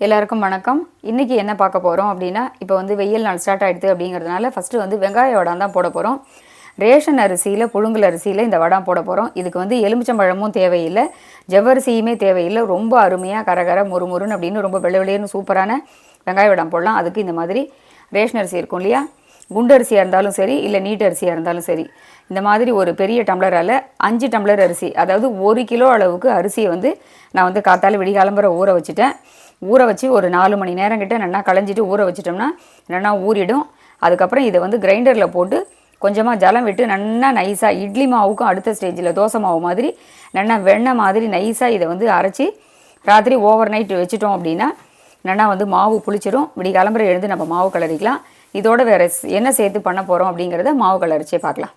எல்லாருக்கும் வணக்கம். இன்றைக்கி என்ன பார்க்க போகிறோம் அப்படின்னா இப்போ வந்து வெயில் நாள் ஸ்டார்ட் ஆகிடுது அப்படிங்கிறதுனால ஃபஸ்ட்டு வந்து வெங்காய வடம் தான் போட போகிறோம் ரேஷன் அரிசியில் புழுங்கல் அரிசியில் இந்த வடம் போட போகிறோம் இதுக்கு வந்து எலுமிச்சம்பழமும் தேவையில்லை. ஜவ்வரிசியுமே தேவையில்லை. ரொம்ப அருமையாக கரகர முறுமுறுன்னு அப்படின்னு ரொம்ப வெள்ளை வெளியேன்னு சூப்பரான வெங்காய வடம் போடலாம். அதுக்கு இந்த மாதிரி ரேஷன் அரிசி இருக்கும் இல்லையா? குண்டு அரிசியாக இருந்தாலும் சரி இல்லை நீட் அரிசியாக இருந்தாலும் சரி இந்த மாதிரி ஒரு பெரிய டம்ளரால் அஞ்சு டம்ளர் அரிசி அதாவது ஒரு கிலோ அளவுக்கு அரிசியை வந்து நான் வந்து காத்தால விடிகாலம்புற ஊற வச்சுட்டேன். ஊற வச்சு ஒரு நாலு மணி நேரம் கிட்ட நல்லா களைஞ்சிட்டு ஊற வச்சிட்டோம்னா நல்லா ஊறிடும். அதுக்கப்புறம் இதை வந்து கிரைண்டரில் போட்டு கொஞ்சமாக ஜலம் விட்டு நல்லா நைஸாக இட்லி மாவுக்கும் அடுத்த ஸ்டேஜில் தோசை மாவு மாதிரி நல்லா வெண்ணெய் மாதிரி நைஸாக இதை வந்து அரைச்சி ராத்திரி ஓவர் நைட் வச்சுட்டோம் அப்படின்னா நல்லா வந்து மாவு புளிச்சிடும் விடி கிளம்புற எழுந்து நம்ம மாவு கலரிக்கலாம் இதோட வேறு என்ன சேர்த்து பண்ண போகிறோம் அப்படிங்கிறத மாவு கலரிச்சே பார்க்கலாம்.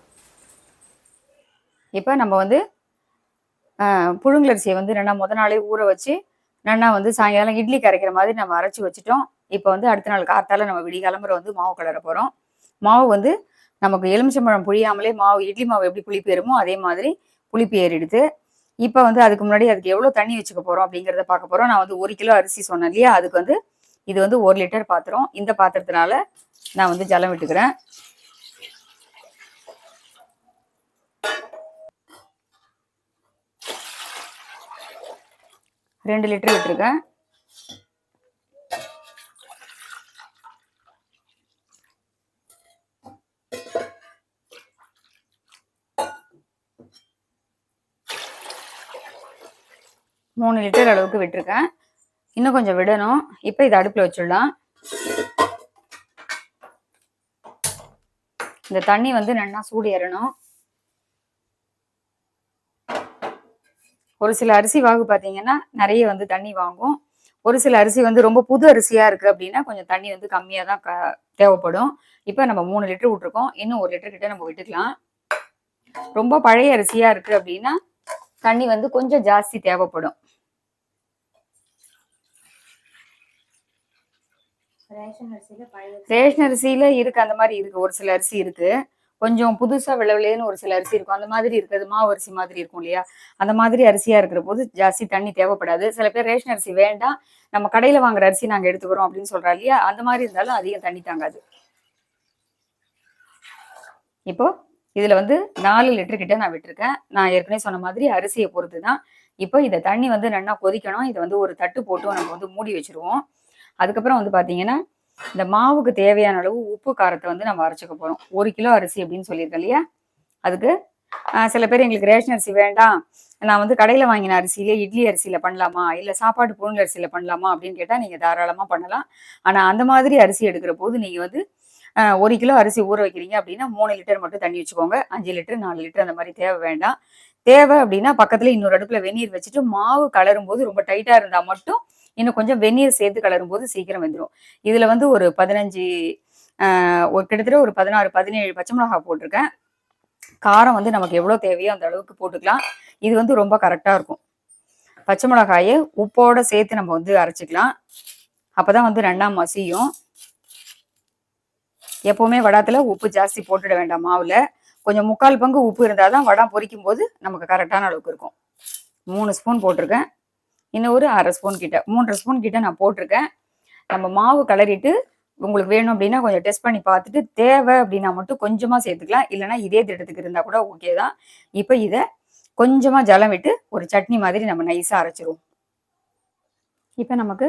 இப்போ நம்ம வந்து புழுங்கலரிசியை வந்து நல்லா முத நாளே ஊற வச்சு நன்னா வந்து சாயங்காலம் இட்லி கரைக்கிற மாதிரி நம்ம அரைச்சி வச்சுட்டோம். இப்போ வந்து அடுத்த நாள் காத்தால நம்ம விடி கிளம்புற வந்து மாவு கலர போகிறோம் மாவு வந்து நமக்கு எலுமிச்சம்பழம் புளியாமலே மாவு இட்லி மாவு எப்படி புளிப்பு ஏறுமோ அதே மாதிரி புளிப்பு ஏறிடுது. இப்போ வந்து அதுக்கு முன்னாடி அதுக்கு எவ்வளோ தண்ணி வச்சுக்க போகிறோம் அப்படிங்கிறத பார்க்க போகிறோம் நான் வந்து ஒரு கிலோ அரிசி சொன்னேன் இல்லையா? அதுக்கு வந்து இது வந்து ஒரு லிட்டர் பாத்திரம். இந்த பாத்திரத்தினால நான் வந்து ஜலம் விட்டுக்கிறேன். ரெண்டு லிட்டர் விட்டுருக்கேன். மூணு லிட்டர் அளவுக்கு விட்டுருக்கேன். இன்னும் கொஞ்சம் விடணும். இப்போ இதை அடுப்பில் வச்சிடலாம். இந்த தண்ணி வந்து நல்லா சூடு ஏறணும். ஒரு சில அரிசி வாகு பார்த்தீங்கன்னா நிறைய வந்து தண்ணி வாங்கும். ஒரு சில அரிசி வந்து ரொம்ப புது அரிசியா இருக்கு அப்படின்னா கொஞ்சம் தண்ணி வந்து கம்மியாக தான் க- தேவைப்படும். இப்போ நம்ம மூணு லிட்டர் விட்டுருக்கோம். இன்னும் ஒரு லிட்டர் கிட்ட நம்ம விட்டுக்கலாம். ரொம்ப பழைய அரிசியா இருக்கு அப்படின்னா தண்ணி வந்து கொஞ்சம் ஜாஸ்தி தேவைப்படும். ரேஷன் அரிசியில இருக்கு அந்த மாதிரி இருக்கு. ஒரு சில அரிசி இருக்கு. கொஞ்சம் புதுசா விளவிலேன்னு ஒரு சில அரிசி இருக்கும். அந்த மாதிரி இருக்கிறது மாவு அரிசி மாதிரி இருக்கும் இல்லையா? அந்த மாதிரி அரிசியா இருக்கிற போது ஜாஸ்தி தண்ணி தேவைப்படாது. சில பேர் ரேஷன் அரிசி வேண்டாம் நம்ம கடையில வாங்குற அரிசி நாங்க எடுத்துக்கிறோம் அப்படின்னு சொல்றா இல்லையா? அந்த மாதிரி இருந்தாலும் அதிகம் தண்ணி தாங்காது. இப்போ இதுல வந்து நாலு லிட்டர் கிட்ட நான் விட்டுருக்கேன். நான் ஏற்கனவே சொன்ன மாதிரி அரிசியை பொறுத்து தான் இப்போ இதை தண்ணி வந்து நல்லா கொதிக்கணும். இதை வந்து ஒரு தட்டு போட்டு நம்ம வந்து மூடி வச்சிருவோம். அதுக்கப்புறம் வந்து பாத்தீங்கன்னா இந்த மாவுக்கு தேவையான அளவு உப்பு காரத்தை வந்து நம்ம அரைச்சிக்க போறோம். ஒரு கிலோ அரிசி அப்படின்னு சொல்லியிருக்கேன் இல்லையா? அதுக்கு ஆஹ், சில பேர் எங்களுக்கு ரேஷன் அரிசி வேண்டாம். நான் வந்து கடையில வாங்கின அரிசியிலே இட்லி அரிசியில பண்ணலாமா? இல்ல சாப்பாடு பொருள் அரிசியில் பண்ணலாமா? அப்படின்னு கேட்டா நீங்க தாராளமா பண்ணலாம். ஆனா அந்த மாதிரி அரிசி எடுக்கிற போது நீங்க வந்து ஒரு கிலோ அரிசி ஊற வைக்கிறீங்க அப்படின்னா மூணு லிட்டர் மட்டும் தண்ணி வச்சுக்கோங்க. அஞ்சு லிட்டர் நாலு லிட்டர் அந்த மாதிரி தேவை வேண்டாம். தேவை அப்படின்னா பக்கத்துல இன்னொரு அடுப்பில் வெந்நீர் வச்சுட்டு மாவு கலரும் போது ரொம்ப டைட்டா இருந்தா மட்டும் இன்னும் கொஞ்சம் வெந்நீர் சேர்த்து கலரும் போது சீக்கிரம் வெந்துடும் இதுல வந்து ஒரு பதினஞ்சு ஒரு கிட்டத்தட்ட ஒரு பதினாறு பதினேழு பச்சை மிளகா போட்டிருக்கேன். காரம் வந்து நமக்கு எவ்வளோ தேவையோ அந்த அளவுக்கு போட்டுக்கலாம். இது வந்து ரொம்ப கரெக்டாக இருக்கும். பச்சை மிளகாயை உப்போட சேர்த்து நம்ம வந்து அரைச்சிக்கலாம். அப்பதான் வந்து ரெண்டாம் மசியும். எப்போவுமே வடாத்துல உப்பு ஜாஸ்தி போட்டுட வேண்டாம் மாவில். கொஞ்சம் முக்கால் பங்கு உப்பு இருந்தால் தான் வடம் பொரிக்கும் போது நமக்கு கரெக்டான அளவுக்கு இருக்கும். மூணு ஸ்பூன் போட்டிருக்கேன். இன்னும் ஒரு அரை ஸ்பூன் கிட்ட மூன்றரை ஸ்பூன் கிட்ட நான் போட்டிருக்கேன். நம்ம மாவு கலரிட்டு உங்களுக்கு வேணும் அப்படின்னா கொஞ்சம் டெஸ்ட் பண்ணி பார்த்துட்டு தேவை அப்படின்னா மட்டும் கொஞ்சமா சேர்த்துக்கலாம். இல்லைனா இதே திட்டத்துக்கு இருந்தா கூட ஓகே தான். இப்போ இதை கொஞ்சமா ஜலம் விட்டு ஒரு சட்னி மாதிரி நம்ம நைஸா அரைச்சிருவோம். இப்போ நமக்கு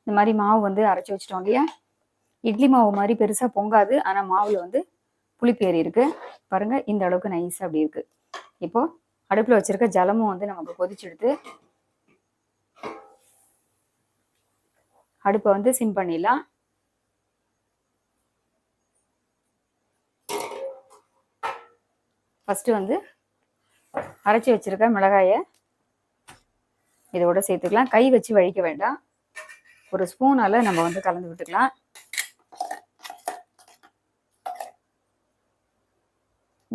இந்த மாதிரி மாவு வந்து அரைச்சி வச்சிட்டோம் இல்லையா? இட்லி மாவு மாதிரி பெருசா பொங்காது. ஆனா மாவுல வந்து புளிப்பேறி இருக்கு. பாருங்க இந்த அளவுக்கு நைஸா அப்படி இருக்கு. இப்போ அடுப்புல வச்சிருக்க ஜலமும் வந்து நமக்கு கொதிச்செடுத்து அடுப்பை வந்து சிம் பண்ணிடலாம். ஃபஸ்ட்டு வந்து அரைச்சி வச்சிருக்க மிளகாயை இதோட சேர்த்துக்கலாம். கை வச்சு வழிக்க வேண்டாம். ஒரு ஸ்பூனால நம்ம வந்து கலந்து விட்டுக்கலாம்.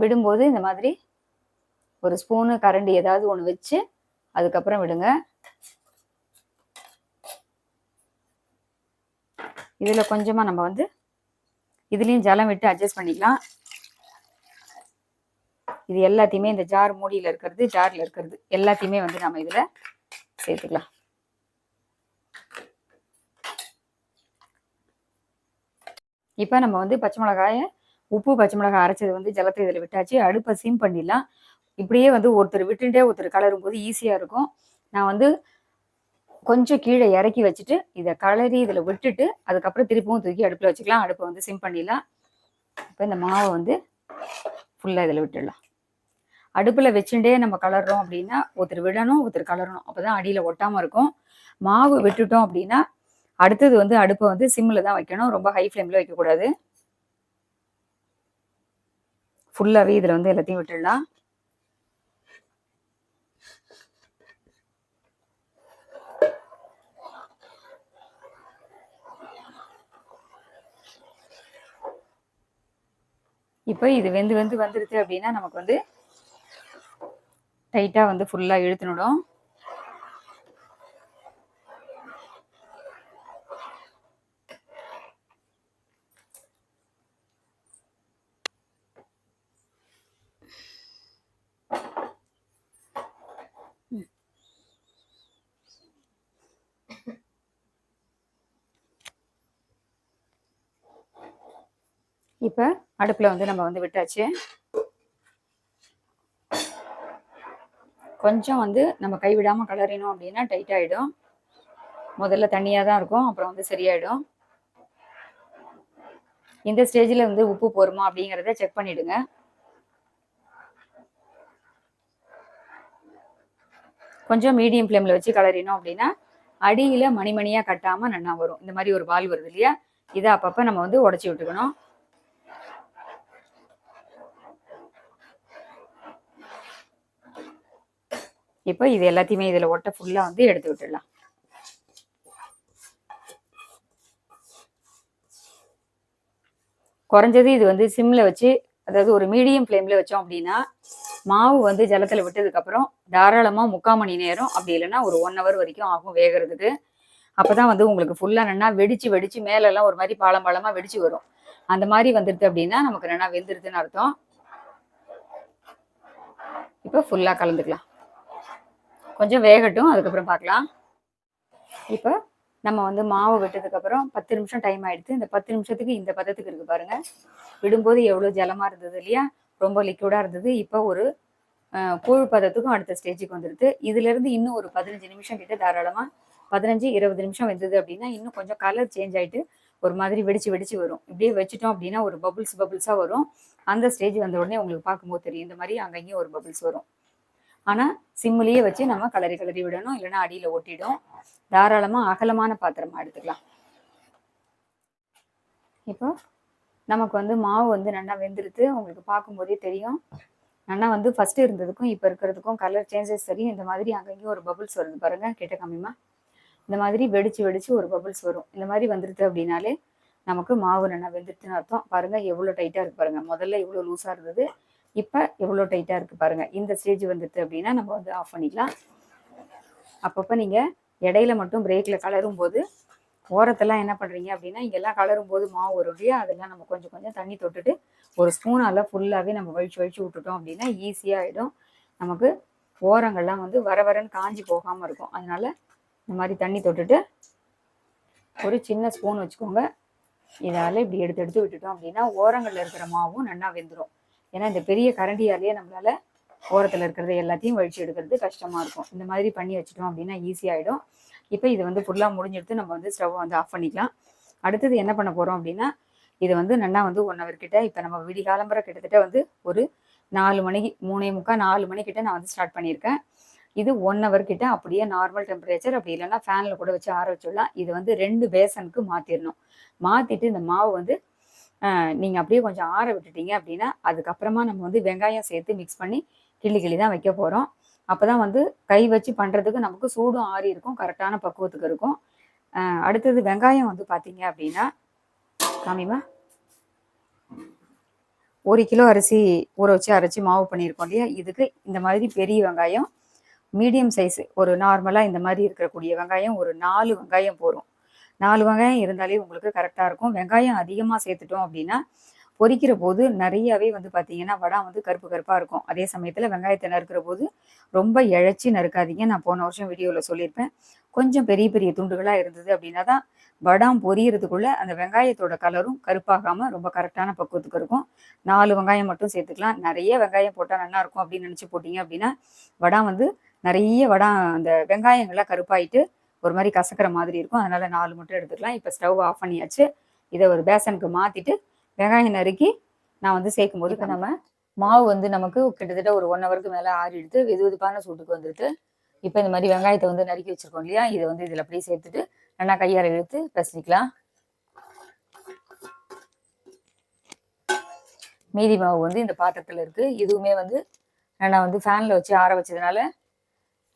விடும்போது இந்த மாதிரி ஒரு ஸ்பூனு கரண்டி ஏதாவது ஒன்று வச்சு அதுக்கப்புறம் விடுங்க. இதில் கொஞ்சமாக நம்ம வந்து இதுலேயும் ஜலம் விட்டு அட்ஜஸ்ட் பண்ணிக்கலாம். இது எல்லாத்தையுமே இந்த ஜார் மூடியில் இருக்கிறது ஜாரில் இருக்கிறது எல்லாத்தையுமே வந்து நம்ம இதில் சேர்த்துக்கலாம். இப்போ நம்ம வந்து பச்சை மிளகாயை உப்பு பச்சை மிளகாய் அரைச்சது வந்து ஜலத்தை இதில் விட்டாச்சு. அடுப்பை சீம் பண்ணிடலாம். இப்படியே வந்து ஒருத்தர் விட்டுட்டே ஒருத்தர் கலரும் போது ஈஸியாக இருக்கும். நான் வந்து கொஞ்சம் கீழே இறக்கி வச்சுட்டு இதை கலரி இதில் விட்டுட்டு அதுக்கப்புறம் திருப்பவும் தூக்கி அடுப்பில் வச்சுக்கலாம். அடுப்பை வந்து சிம் பண்ணிடலாம். இப்போ இந்த மாவை வந்து ஃபுல்லாக இதில் விட்டுடலாம். அடுப்பில் வச்சுட்டே நம்ம கலர்றோம் அப்படின்னா ஒருத்தர் விடணும் ஒருத்தர் கலரணும். அப்போ தான் அடியில் ஒட்டாமல் இருக்கும். மாவு விட்டுட்டோம் அப்படின்னா அடுத்தது வந்து அடுப்பை வந்து சிம்மில் தான் வைக்கணும். ரொம்ப ஹை ஃப்ளேமில் வைக்கக்கூடாது. ஃபுல்லாகவே இதில் வந்து எல்லாத்தையும் விட்டுடலாம். இப்போ இது வெந்து வெந்து வந்துருச்சு அப்படின்னா நமக்கு வந்து டைட்டாக வந்து ஃபுல்லாக இழுத்துனுடும் இப்போ அடுப்பில் வந்து நம்ம வந்து விட்டாச்சு. கொஞ்சம் வந்து நம்ம கைவிடாமல் கலரினோம் அப்படின்னா டைட் ஆகிடும் முதல்ல தண்ணியாக தான் இருக்கும் அப்புறம் வந்து சரியாயிடும். இந்த ஸ்டேஜில் வந்து உப்பு போருமா அப்படிங்கிறத செக் பண்ணிவிடுங்க கொஞ்சம் மீடியம் ஃப்ளேமில் வச்சு கலரினோம் அப்படின்னா அடியில் மணிமணியாக கட்டாமல் நன்னா வரும். இந்த மாதிரி ஒரு பால் வருது இல்லையா? இதை அப்பப்போ நம்ம வந்து உடச்சி விட்டுக்கணும். இப்போ இது எல்லாத்தையுமே இதில் ஒட்ட ஃபுல்லாக வந்து எடுத்து விட்டுடலாம். குறைஞ்சது இது வந்து சிம்மில் வச்சு அதாவது ஒரு மீடியம் ஃப்ளேமில் வச்சோம் அப்படின்னா மாவு வந்து ஜலத்தில் விட்டதுக்கப்புறம் தாராளமாக முக்கால் மணி நேரம் அப்படி இல்லைன்னா ஒரு ஒன் ஹவர் வரைக்கும் ஆகும் வேகிறதுக்கு. அப்போ தான் வந்து உங்களுக்கு ஃபுல்லாக நல்லா வெடிச்சு வெடிச்சு மேலெல்லாம் ஒரு மாதிரி பாலம் பாலமாக வெடிச்சு வரும். அந்த மாதிரி வந்துடுது அப்படின்னா நமக்கு நல்லா வெந்துருதுன்னு அர்த்தம். இப்போ ஃபுல்லாக கலந்துக்கலாம். கொஞ்சம் வேகட்டும் அதுக்கப்புறம் பார்க்கலாம். இப்போ நம்ம வந்து மாவு விட்டதுக்கப்புறம் பத்து நிமிஷம் டைம் ஆயிடுது இந்த பத்து நிமிஷத்துக்கு இந்த பதத்துக்கு இருக்கு பாருங்க. விடும்போது எவ்வளோ ஜலமாக இருந்தது இல்லையா? ரொம்ப லிக்விடாக இருந்தது. இப்போ ஒரு கூழ் பதத்துக்கும் அடுத்த ஸ்டேஜுக்கு வந்துடுது இதுலேருந்து இன்னும் ஒரு பதினஞ்சு நிமிஷம் கிட்ட தாராளமாக பதினஞ்சு இருபது நிமிஷம் வந்தது அப்படின்னா இன்னும் கொஞ்சம் கலர் சேஞ்ச் ஆயிட்டு ஒரு மாதிரி வெடிச்சு வெடிச்சு வரும். இப்படியே வச்சுட்டோம் அப்படின்னா ஒரு பபுள்ஸ் பபுள்ஸாக வரும். அந்த ஸ்டேஜ் வந்த உடனே உங்களுக்கு பார்க்கும்போது தெரியும். இந்த மாதிரி அங்கங்கேயும் ஒரு பபுள்ஸ் வரும். ஆனால் சிம்முலேயே வச்சு நம்ம கலரி கலரி விடணும் இல்லைன்னா அடியில் ஒட்டிடும். தாராளமாக அகலமான பாத்திரமா எடுத்துக்கலாம். இப்போ நமக்கு வந்து மாவு வந்து நல்லா வெந்துருது. உங்களுக்கு பார்க்கும்போதே தெரியும். நல்லா வந்து ஃபர்ஸ்ட் இருந்ததுக்கும் இப்போ இருக்கிறதுக்கும் கலர் சேஞ்சஸ் தெரியும் இந்த மாதிரி அங்கங்கேயும் ஒரு பபுள்ஸ் வருது பாருங்க கிட்ட கம்மிமா? இந்த மாதிரி வெடிச்சு வெடிச்சு ஒரு பபுள்ஸ் வரும். இந்த மாதிரி வந்துருது அப்படின்னாலே நமக்கு மாவு நல்லா வெந்துருச்சுன்னு அர்த்தம். பாருங்க எவ்வளோ டைட்டாக இருக்கு பாருங்க. முதல்ல எவ்வளோ லூஸாக இருந்தது. இப்போ எவ்வளோ டைட்டாக இருக்குது பாருங்கள் இந்த ஸ்டேஜ் வந்துட்டு அப்படின்னா நம்ம வந்து ஆஃப் பண்ணிக்கலாம். அப்பப்போ நீங்கள் இடையில மட்டும் பிரேக்கில் கலரும் போது ஓரத்தெல்லாம் என்ன பண்ணுறீங்க அப்படின்னா இங்கெல்லாம் கலரும் போது மாவு வரும் இல்லையா அதெல்லாம் நம்ம கொஞ்சம் கொஞ்சம் தண்ணி தொட்டுட்டு ஒரு ஸ்பூனால் ஃபுல்லாகவே நம்ம வழிச்சு வழிச்சு விட்டுட்டோம் அப்படின்னா ஈஸியாக ஆகிடும் நமக்கு ஓரங்கள்லாம் வந்து வர வரன்னு காஞ்சி போகாமல் இருக்கும். அதனால் இந்த மாதிரி தண்ணி தொட்டுட்டு ஒரு சின்ன ஸ்பூன் வச்சுக்கோங்க. இதால் இப்படி எடுத்து எடுத்து விட்டுட்டோம் அப்படின்னா ஓரங்களில் இருக்கிற மாவும் நல்லா வெந்துடும் ஏன்னா இந்த பெரிய கரண்டியாலேயே நம்மளால ஓரத்தில் இருக்கிறது எல்லாத்தையும் வழிச்சு எடுக்கிறது கஷ்டமாக இருக்கும். இந்த மாதிரி பண்ணி வச்சுட்டோம் அப்படின்னா ஈஸியாகிடும் இப்போ இது வந்து ஃபுல்லாக முடிஞ்செடுத்து நம்ம வந்து ஸ்டவ் வந்து ஆஃப் பண்ணிக்கலாம். அடுத்தது என்ன பண்ண போகிறோம் அப்படின்னா இது வந்து நல்லா வந்து ஒன் ஹவர் கிட்ட இப்போ நம்ம விடிகாலம்புற கிட்டத்தட்ட வந்து ஒரு நாலு மணிக்கு மூணே முக்கால் நாலு மணிக்கிட்ட நான் வந்து ஸ்டார்ட் பண்ணியிருக்கேன். இது ஒன் ஹவர் கிட்ட அப்படியே நார்மல் டெம்பரேச்சர் அப்படி இல்லைன்னா ஃபேனில் கூட வச்சு ஆற வச்சுடலாம். இது வந்து ரெண்டு பேசனுக்கு மாற்றிடணும் மாற்றிட்டு இந்த மாவு வந்து நீங்கள் அப்படியே கொஞ்சம் ஆற விட்டுட்டீங்க அப்படின்னா அதுக்கப்புறமா நம்ம வந்து வெங்காயம் சேர்த்து மிக்ஸ் பண்ணி கிள்ளி கிள்ளி தான் வைக்க போகிறோம் அப்போ தான் வந்து கை வச்சு பண்ணுறதுக்கு நமக்கு சூடும் ஆறி இருக்கும் கரெக்டான பக்குவத்துக்கு இருக்கும். அடுத்தது வெங்காயம் வந்து பார்த்தீங்க அப்படின்னா காமிமா? ஒரு கிலோ அரிசி ஊற வச்சு அரைச்சி மாவு பண்ணியிருக்கோம் இல்லையா? இதுக்கு இந்த மாதிரி பெரிய வெங்காயம் மீடியம் சைஸ் ஒரு நார்மலாக இந்த மாதிரி இருக்கக்கூடிய வெங்காயம் ஒரு நாலு வெங்காயம் போகும் நாலு வெங்காயம் இருந்தாலே உங்களுக்கு கரெக்டாக இருக்கும். வெங்காயம் அதிகமாக சேர்த்துட்டோம் அப்படின்னா பொரிக்கிற போது நிறையவே வந்து பார்த்தீங்கன்னா வடை வந்து கருப்பு கருப்பாக இருக்கும். அதே சமயத்தில் வெங்காயத்தை நறுக்கிற போது ரொம்ப இழைச்சி நறுக்காதீங்க. நான் போன வருஷம் வீடியோவில் சொல்லியிருப்பேன். கொஞ்சம் பெரிய பெரிய துண்டுகளாக இருந்தது அப்படின்னா தான் வடம் பொரியறதுக்குள்ளே அந்த வெங்காயத்தோட கலரும் கருப்பாகாமல் ரொம்ப கரெக்டான பக்குவத்துக்கு இருக்கும். நாலு வெங்காயம் மட்டும் சேர்த்துக்கலாம். நிறைய வெங்காயம் போட்டால் நல்லாயிருக்கும் அப்படின்னு நினச்சி போட்டிங்க அப்படின்னா வடம் வந்து நிறைய வடம் அந்த வெங்காயங்கள்லாம் கருப்பாயிட்டு ஒரு மாதிரி கசக்கிற மாதிரி இருக்கும். அதனால நாலு மட்டும் எடுத்துக்கலாம். இப்போ ஸ்டவ் ஆஃப் பண்ணியாச்சு. இதை ஒரு பேசனுக்கு மாற்றிட்டு வெங்காயம் நறுக்கி நான் வந்து சேர்க்கும் போது இப்போ நம்ம மாவு வந்து நமக்கு கிட்டத்தட்ட ஒரு ஒன் ஹவருக்கு மேலே ஆறி எடுத்து வெது வெதுப்பான சூட்டுக்கு வந்துடுது இப்போ இந்த மாதிரி வெங்காயத்தை வந்து நறுக்கி வச்சிருக்கோம் இல்லையா? இதை வந்து இதில் அப்படியே சேர்த்துட்டு நல்லா கையால் இழுத்து பிசைக்கலாம் மீதி மாவு வந்து இந்த பாத்திரத்தில் இருக்குது இதுவுமே வந்து நான் வந்து ஃபேனில் வச்சு ஆற வச்சதுனால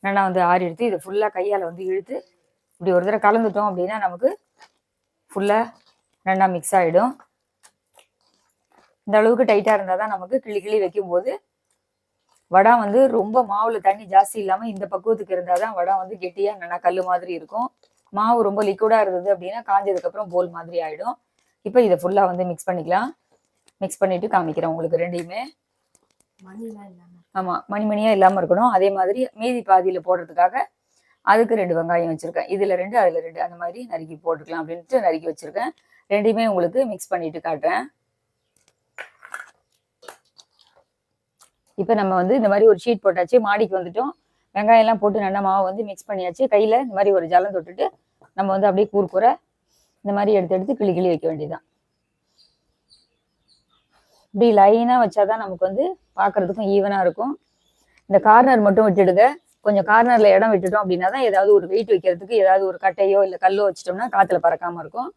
நல்லா வந்து ஆறி எடுத்து இதை ஃபுல்லாக கையால் வந்து இழுத்து இப்படி ஒரு தடவை கலந்துட்டோம் அப்படின்னா நமக்கு ஃபுல்லாக நல்லா மிக்ஸ் ஆகிடும் இந்த அளவுக்கு டைட்டாக இருந்தால் தான் நமக்கு கிளி கிளி வைக்கும்போது வடை வந்து ரொம்ப மாவில் தண்ணி ஜாஸ்தி இல்லாமல் இந்த பக்குவத்துக்கு இருந்தால் தான் வடை வந்து கெட்டியாக நல்லா கல் மாதிரி இருக்கும். மாவு ரொம்ப லிக்விடாக இருந்தது அப்படின்னா காஞ்சதுக்கப்புறம் போல் மாதிரி ஆகிடும் இப்போ இதை ஃபுல்லாக வந்து மிக்ஸ் பண்ணிக்கலாம். மிக்ஸ் பண்ணிவிட்டு காமிக்கிறேன் உங்களுக்கு ரெண்டையுமே. மணிலாம் இல்லாமல் ஆமாம் மணிமணியாக இல்லாமல் இருக்கணும். அதே மாதிரி மீதி பாதியில் போடுறதுக்காக அதுக்கு ரெண்டு வெங்காயம் வச்சுருக்கேன். இதில் ரெண்டு அதில் ரெண்டு. அந்த மாதிரி நறுக்கி போட்டுக்கலாம் அப்படின்ட்டு நறுக்கி வச்சுருக்கேன். ரெண்டையுமே உங்களுக்கு மிக்ஸ் பண்ணிட்டு காட்டுறேன். இப்போ நம்ம வந்து இந்த மாதிரி ஒரு ஷீட் போட்டாச்சு. மாடிக்கு வந்துட்டோம். வெங்காயம்லாம் போட்டு நல்லா மாவை வந்து மிக்ஸ் பண்ணியாச்சு. கையில் இந்த மாதிரி ஒரு ஜலம் தொட்டுட்டு நம்ம வந்து அப்படியே கூறுக்குற இந்த மாதிரி எடுத்து எடுத்து கிளி கிளி வைக்க வேண்டியதுதான். இப்படி லைனாக வச்சாதான் நமக்கு வந்து பார்க்கறதுக்கும் ஈவனாக இருக்கும். இந்த கார்னர் மட்டும் விட்டுடுங்க. கொஞ்சம் கார்னரில் இடம் விட்டுட்டோம் அப்படின்னா தான் ஏதாவது ஒரு வெயிட் வைக்கிறதுக்கு ஏதாவது ஒரு கட்டையோ இல்லை கல்லோ வச்சிட்டோம்னா காற்றுல பறக்காமல் இருக்கும்.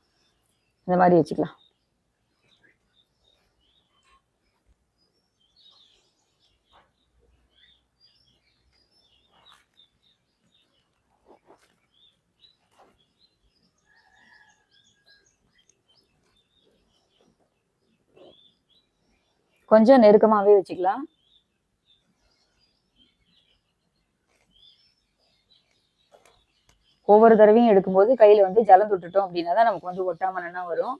இந்த மாதிரி வச்சுக்கலாம். கொஞ்சம் நெருக்கமாகவே வச்சுக்கலாம். ஒவ்வொரு தடவையும் எடுக்கும்போது கையில் வந்து ஜலம் தொட்டுட்டோம் அப்படின்னா தான் நமக்கு வந்து ஒட்டாம நல்லா வரும்.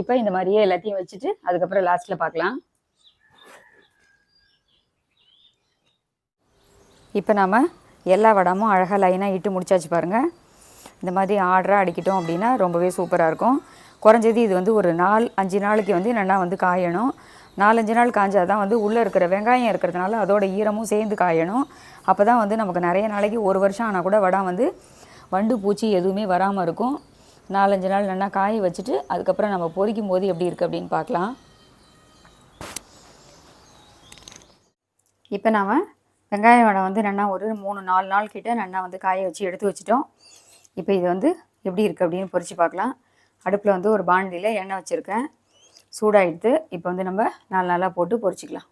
இப்போ இந்த மாதிரியே எல்லாத்தையும் வச்சுட்டு அதுக்கப்புறம் லாஸ்ட்ல பார்க்கலாம் இப்போ நாம் எல்லா வடமும் அழகாக லைனாக இட்டு முடிச்சாச்சு பாருங்கள் இந்த மாதிரி ஆர்டராக அடிக்கிட்டோம் அப்படின்னா ரொம்பவே சூப்பராக இருக்கும். குறைஞ்சது இது வந்து ஒரு நாலு அஞ்சு நாளைக்கு வந்து என்னென்னா வந்து காயணும். நாலஞ்சு நாள் காய்ஞ்சால் தான் வந்து உள்ளே இருக்கிற வெங்காயம் இருக்கிறதுனால அதோட ஈரமும் சேர்ந்து காயணும். அப்போ தான் வந்து நமக்கு நிறைய நாளைக்கு ஒரு வருஷம் ஆனால் கூட வடம் வந்து வண்டு பூச்சி எதுவுமே வராமல் இருக்கும். நாலஞ்சு நாள் நல்லா காய வச்சுட்டு அதுக்கப்புறம் நம்ம பொறிக்கும் போது எப்படி இருக்குது அப்படின்னு பார்க்கலாம். இப்போ நாம் வெங்காய வடை வந்து நல்லா ஒரு மூணு நாலு நாள் கிட்ட நல்லா வந்து காய வச்சு எடுத்து வச்சிட்டோம். இப்போ இது வந்து எப்படி இருக்குது அப்படின்னு பொறிச்சு பார்க்கலாம். அடுப்பில் வந்து ஒரு பாண்டியில் எண்ணெய் வச்சுருக்கேன். சூடாகிடுது இப்போ வந்து நம்ம நாலு நாளாக போட்டு பொறிச்சிக்கலாம்.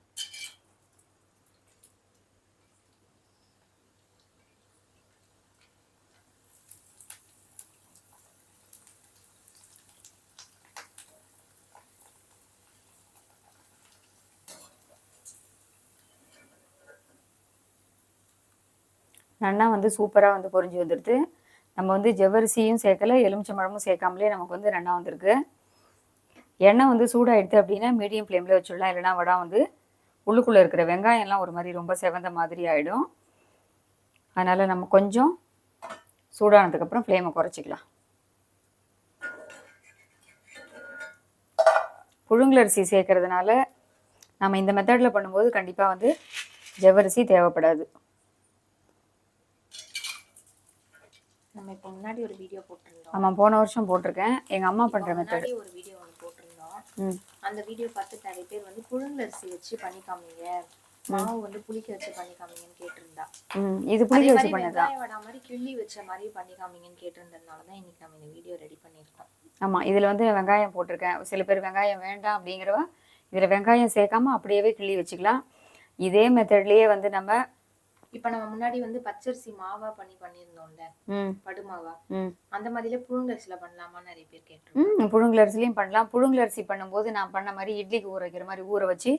நன்னா வந்து சூப்பராக வந்து பொறிஞ்சு வந்துடுது நம்ம வந்து ஜவ்வரிசியும் சேர்க்கல எலுமிச்சம்பழமும் சேர்க்காமலே நமக்கு வந்து நன்னா வந்திருக்கு. எண்ணெய் வந்து சூடாகிடுது அப்படின்னா மீடியம் ஃப்ளேமில் வச்சுடலாம். இல்லைனா வடை வந்து உள்ளுக்குள்ளே இருக்கிற வெங்காயம்லாம் ஒரு மாதிரி ரொம்ப செவந்த மாதிரி ஆகிடும் அதனால் நம்ம கொஞ்சம் சூடானதுக்கப்புறம் ஃப்ளேமை குறைச்சிக்கலாம். புழுங்கலரிசி சேர்க்கறதுனால நம்ம இந்த மெத்தடில் பண்ணும்போது கண்டிப்பாக வந்து ஜவ்வரிசி தேவைப்படாது. நம்ம இப்போ முன்னாடி ஒரு வீடியோ போட்டிருந்தோம். ஆமாம் போன வருஷம் போட்டிருக்கேன். எங்கள் அம்மா பண்ணுற மெத்தட் ஒரு வீடியோ ஒன்று போட்டிருந்தோம். அந்த வீடியோ பார்த்து நிறைய பேர் வந்து புழுங்கலரிசி வச்சு பண்ணி காமிங்க மாவு வந்து புளிக்க வச்சு பண்ணி காமிங்கன்னு கேட்டிருந்தா இது புளிக்க வச்சு பண்ணதா? வடை மாதிரி கிள்ளி வச்ச மாதிரி பண்ணி காமிங்கன்னு கேட்டிருந்ததுனால தான் இன்னைக்கு நம்ம இந்த வீடியோ ரெடி பண்ணியிருக்கோம். ஆமாம் இதில் வந்து வெங்காயம் போட்டிருக்கேன். சில பேர் வெங்காயம் வேண்டாம் அப்படிங்கிறவ இதில் வெங்காயம் சேர்க்காம அப்படியே கிள்ளி வச்சுக்கலாம். இதே மெத்தட்லேயே வந்து நம்ம இப்ப நம்ம முன்னாடி வந்து பச்சரிசி மாவா பண்ணி பண்ணியிருந்தோம்ல படுமாவா? அந்த மாதிரில புழுங்கரிசில பண்ணலாமா நிறைய பேர் கேட்டிருக்காங்க. ம் புழுங்கல் அரிசிலையும் பண்ணலாம். புழுங்கல் அரிசி பண்ணும்போது நான் பண்ண மாதிரி இட்லிக்கு ஊற வைக்கிற மாதிரி ஊற வச்சு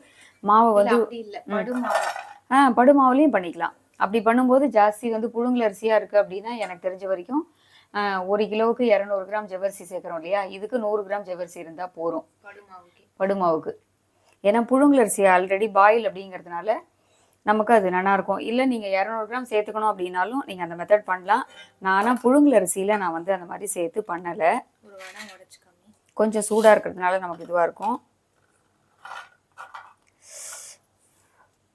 மாவை வந்து அப்படி இல்ல. படுமாவா? ஆ படுமாவுலையும் பண்ணிக்கலாம். அப்படி பண்ணும்போது ஜாஸ்தி வந்து புழுங்கல் அரிசியாக இருக்குது அப்படின்னா எனக்கு தெரிஞ்ச வரைக்கும் ஒரு கிலோவுக்கு இரநூறு கிராம் ஜவ்வரிசி சேர்க்குறோம் இல்லையா? இதுக்கு நூறு கிராம் ஜவ்வரிசி இருந்தால் போதும். படுமாவுக்கு. படுமாவுக்கு. ஏன்னா புழுங்கல் அரிசி ஆல்ரெடி பாயில் அப்படிங்கிறதுனால நமக்கு அது நல்லா இருக்கும். இல்லை நீங்கள் இரநூறு கிராம் சேர்த்துக்கணும் அப்படின்னாலும் நீங்கள் அந்த மெத்தட் பண்ணலாம். நானும் புழுங்கல் அரிசியில் நான் வந்து அந்த மாதிரி சேர்த்து பண்ணலை. கொஞ்சம் சூடாக இருக்கிறதுனால நமக்கு இதுவாக இருக்கும்.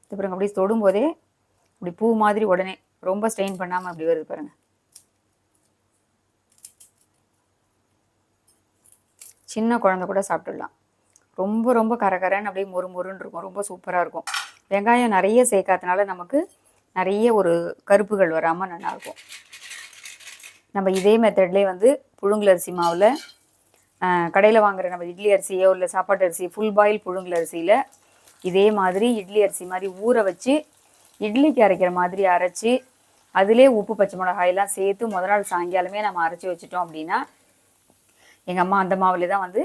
இது பாருங்க அப்படியே தொடும்போதே இப்படி பூ மாதிரி உடனே ரொம்ப ஸ்ட்ரெயின் பண்ணாமல் அப்படி வருது பாருங்க. சின்ன குழந்தை கூட சாப்பிட்டுடலாம். ரொம்ப ரொம்ப கரகரன்னு அப்படியே மொறு மொறுன்னு இருக்கும். ரொம்ப சூப்பராக இருக்கும். வெங்காயம் நிறைய சேர்க்காதனால நமக்கு நிறைய ஒரு கருப்புகள் வராமல் நல்லாயிருக்கும் நம்ம இதே மெத்தட்லேயே வந்து புழுங்கல் அரிசி மாவில் கடையில் வாங்குற நம்ம இட்லி அரிசியோ இல்லை சாப்பாட்டு அரிசி ஃபுல் பாயில் புழுங்கல் அரிசியில் இதே மாதிரி இட்லி அரிசி மாதிரி ஊற வச்சு இட்லிக்கு அரைக்கிற மாதிரி அரைச்சி அதிலே உப்பு பச்சை மிளகாயெல்லாம் சேர்த்து முத நாள் சாயங்காலமே நம்ம அரைச்சி வச்சிட்டோம் அப்படின்னா எங்கள் அம்மா அந்த மாவில் தான் வந்து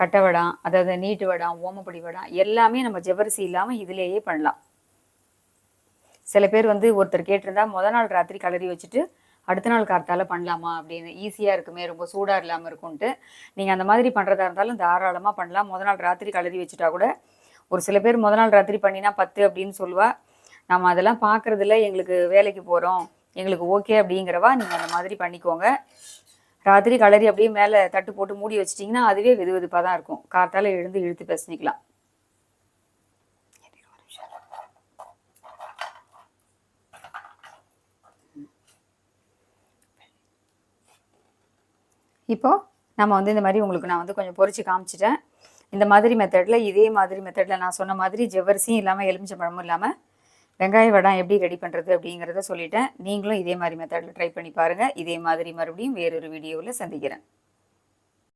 கட்டை வடம் அதாவது நீட்டு வடம் ஓமப்பொடி வடம் எல்லாமே நம்ம ஜவ்வரிசி இல்லாமல் இதுலேயே பண்ணலாம். சில பேர் வந்து ஒருத்தர் கேட்டிருந்தா முத நாள் ராத்திரி கலரி வச்சுட்டு அடுத்த நாள் கார்த்தால பண்ணலாமா? அப்படின்னு. ஈஸியாக இருக்குமே ரொம்ப சூடாக இல்லாமல் இருக்கும்ன்ட்டு. நீங்கள் அந்த மாதிரி பண்ணுறதா இருந்தாலும் தாராளமாக பண்ணலாம். முத நாள் ராத்திரி கலரி வச்சுட்டா கூட ஒரு சில பேர் முத நாள் ராத்திரி பண்ணினா பத்து அப்படின்னு சொல்லுவா. நம்ம அதெல்லாம் பார்க்குறதுல எங்களுக்கு வேலைக்கு போகிறோம் எங்களுக்கு ஓகே அப்படிங்கிறவா நீங்கள் அந்த மாதிரி பண்ணிக்கோங்க. ராத்திரி கலரி அப்படியே மேலே தட்டு போட்டு மூடி வச்சிட்டிங்கன்னா அதுவே வெது வெதுப்பாக தான் இருக்கும். கார்த்தால எழுந்து இழுத்து பேசிக்கலாம். இப்போ நம்ம வந்து இந்த மாதிரி உங்களுக்கு நான் வந்து கொஞ்சம் பொறிச்சு காமிச்சிட்டேன். இந்த மாதிரி மெத்தடில் இதே மாதிரி மெத்தடில் நான் சொன்ன மாதிரி ஜவ்வரிசியும் இல்லாமல் எலுமிச்சம்பழமும் இல்லாமல் வெங்காய வடம் எப்படி ரெடி பண்ணுறது அப்படிங்கிறத சொல்லிட்டேன். நீங்களும் இதே மாதிரி மெத்தடில் ட்ரை பண்ணி பாருங்கள் இதே மாதிரி மறுபடியும் வேறொரு வீடியோவில் சந்திக்கிறேன்.